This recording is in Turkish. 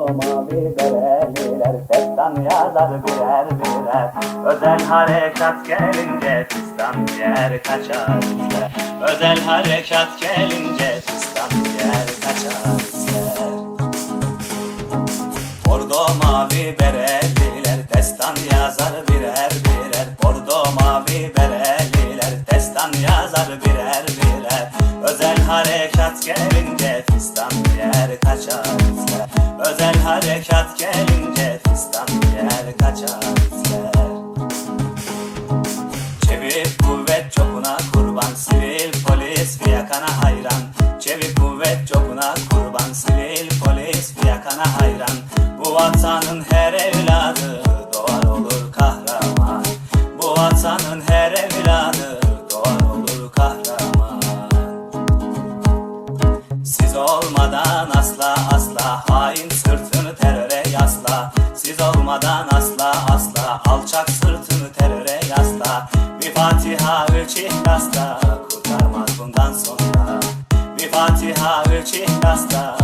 Bordo mavi bereliler Destan yazar birer birer. Özel harekat gelince Fistan yer kaçar Özel harekat gelince Fistan yer kaçar Bordo mavi bereliler Destan yazar birer birer. Bordo mavi bereliler Destan yazar birer harekat gelince Fistan yer kaçar. Özel harekat gelince Fistan yer kaçar. Çevik kuvvet çokuna kurban Sivil polis fiyakana hayran. Çevik kuvvet çokuna kurban Sivil polis fiyakana hayran. Bu vatanın her evladı olmadan asla asla. Hain sırtını teröre yasla. Siz olmadan asla asla. Alçak sırtını teröre yasla. Bir Fatiha üç ihlasla kurtarmaz bundan sonra. Bir Fatiha üç ihlasla